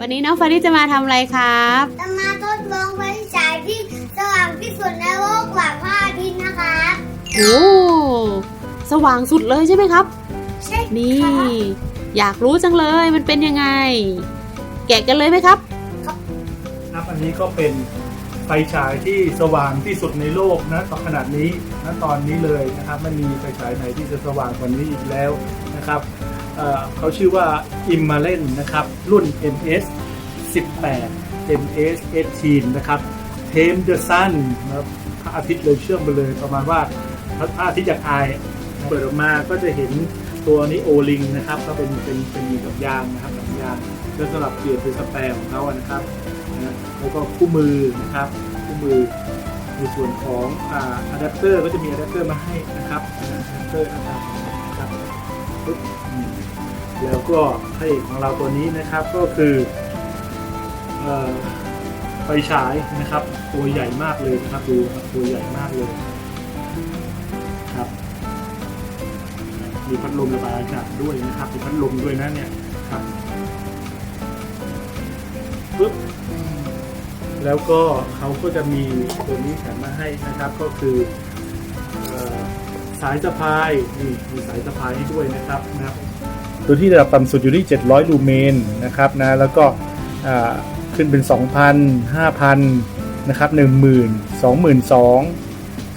องฟาริสจะมาทำอะไรครับจะมาทดลองไฟฉายที่สว่างที่สุดในโลกกว่าพระอาทิตย์นะครับโอ้สว่างสุดเลยใช่ไหมครับ ใช่นี่ครับอยากรู้จังเลยมันเป็นยังไง แกะกันเลยไหมครับ ครับอันนี้ก็เป็นไฟฉายที่สว่างที่สุดในโลกนะตอนขนาดนี้นะตอนนี้เลยนะครับไม่มีไฟฉายไหนที่จะสว่างกว่านี้อีกแล้วนะครับ เขาชื่อว่า i m m a l e n นะครับ รุ่น MS 18 MS 18นะครับ Tame the Sun นะครับพระอาทิตย์เลยเชื่อมไปเลยประมาณว่าพระอาทิตย์จากอายเปิดออกมาก็จะเห็นตัวนี้โอลิงนะครับ ก็เป็นเป็นเป็นกับยางนะครับกับยางเพื่อสำหรับเปลี่ยนเป็นสแปรของเขานะครับนะแล้วก็คู่มือนะครับคู่มือในส่วนของอะแดปเตอร์ก็จะมีอะแดปเตอร์มาให้นะครับอะแดปเตอร์นะครับครับปึ๊บ แล้วก็พระเอกของเราตัวนี้นะครับก็คืออไฟฉายนะครับ ตัวใหญ่มากเลยนะครับดูตัวใหญ่มากเลยครับมีพัดลมระบายอากาศด้วยนะครับมีพัดลมด้วยนะเนี่ยครับปุ๊บแล้วก็เขาก็จะมีตัวนี้แถมมาให้นะครับก็คืออสายสะพายนี่มีสายสะพายให้ด้วยนะครับนะครับ ตัวที่ระดับต่ำสุดอยู่ที่ 700 ลูเมนนะครับนะแล้วก็ขึ้นเป็น 2,000 5,000 นะครับ 10,000 22,000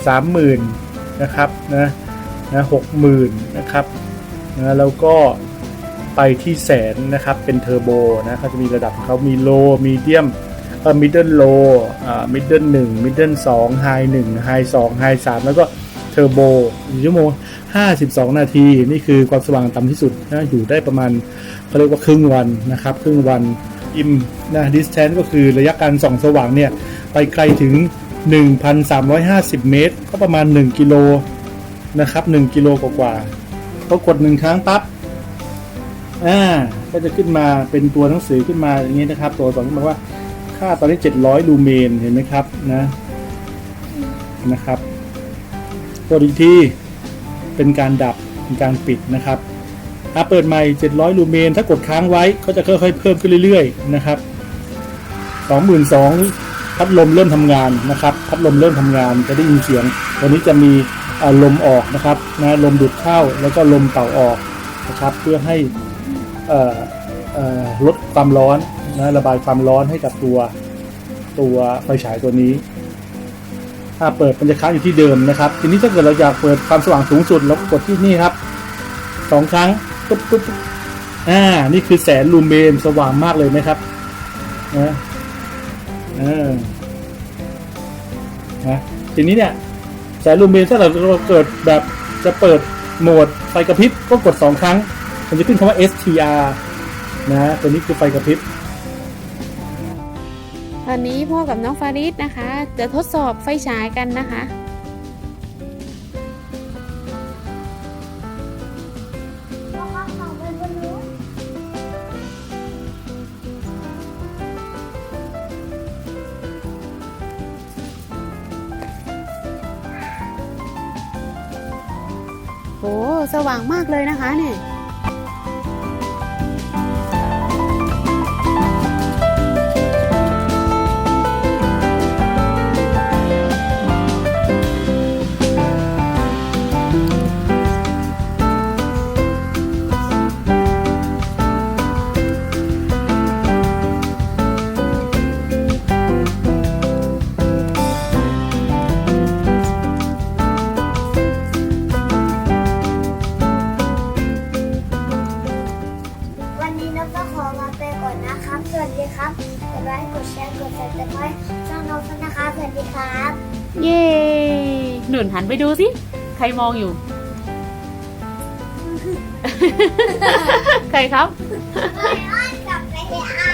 30,000 นะครับนะนะ60,000 นะครับนะแล้วก็ไปที่แสนนะครับเป็นเทอร์โบนะเขาจะมีระดับของเขามีโลมีเดียมเอ่อมิดเดิลโลอ่ามิดเดิลหนึ่งมิดเดิลสองไฮหนึ่งไฮสองไฮสามแล้วก็เทอร์โบชั่วโมง 52 นาที นี่คือความสว่างต่ำที่สุดนะอยู่ได้ประมาณเขาเรียกว่าครึ่งวันนะครับ ครึ่งวันอิมนะดิสแทนก็คือระยะการส่องสว่างเนี่ยไปไกลถึง 1,350 เมตร ก็ประมาณ 1 กิโลนะครับ 1 กิโลกว่าๆพอกดหนึ่งครั้งปั๊บอ่าก็จะขึ้นมาเป็นตัวหนังสือขึ้นมาอย่างนี้นะครับ ตัวสองขึ้นมาว่าค่าตอนนี้ 700 ลูเมนเห็นไหมครับนะนะครับกดอีกที เป็นการดับเป็นการปิดนะครับถ้าเปิดใหม่ 700 ลูเมน ถ้ากดค้างไว้ก็จะค่อยๆเพิ่มขึ้นเรื่อยๆนะครับ22,000พัดลมเริ่มทำงานนะครับ พัดลมเริ่มทำงานจะได้ยินเสียงตัวนี้จะมีลมออกนะครับนะลมดูดเข้าแล้วก็ลมเป่าออกนะครับ เพื่อให้ลดความร้อนนะระบายความร้อนให้กับตัวตัวไฟฉายตัวนี้ ถ้าเปิดมันจะค้างอยู่ที่เดิมนะครับ ทีนี้ถ้าเกิดเราอยากเปิดความสว่างสูงสุดเราก็กดที่นี่ครับสองครั้งปุ๊บปุ๊บปุ๊บอ่า นี่คือแสนลูเมนสว่างมากเลยไหมครับนะเออนะทีนี้เนี่ยแสนลูเมนถ้าเราเกิดแบบจะเปิดโหมดไฟกระพริบก็กดสองครั้ง มันจะขึ้นคำว่า STR นะ ตัวนี้คือไฟกระพริบ ตอนนี้พ่อกับน้องฟาริสนะคะ จะทดสอบไฟฉายกันนะคะเพราะว่าของเป็นบนนู้นโอ้สว่างมากเลยนะคะเนี่ย วันนี้น้องก็ขอลาไปก่อนนะครับ สวัสดีครับกดไลค์กดแชร์กดซับสไครต์ช่องน้องกันนะครับสวัสดีครับ เย้หนุนหันไปดูสิ ใครมองอยู่ ใครครับไอ้อ้อนกลับไปที่อา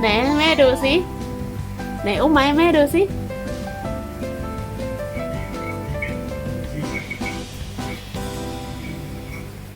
ไหนให้แม่ดูสิไหนอุ้มไหมาให้แม่ดูสิไ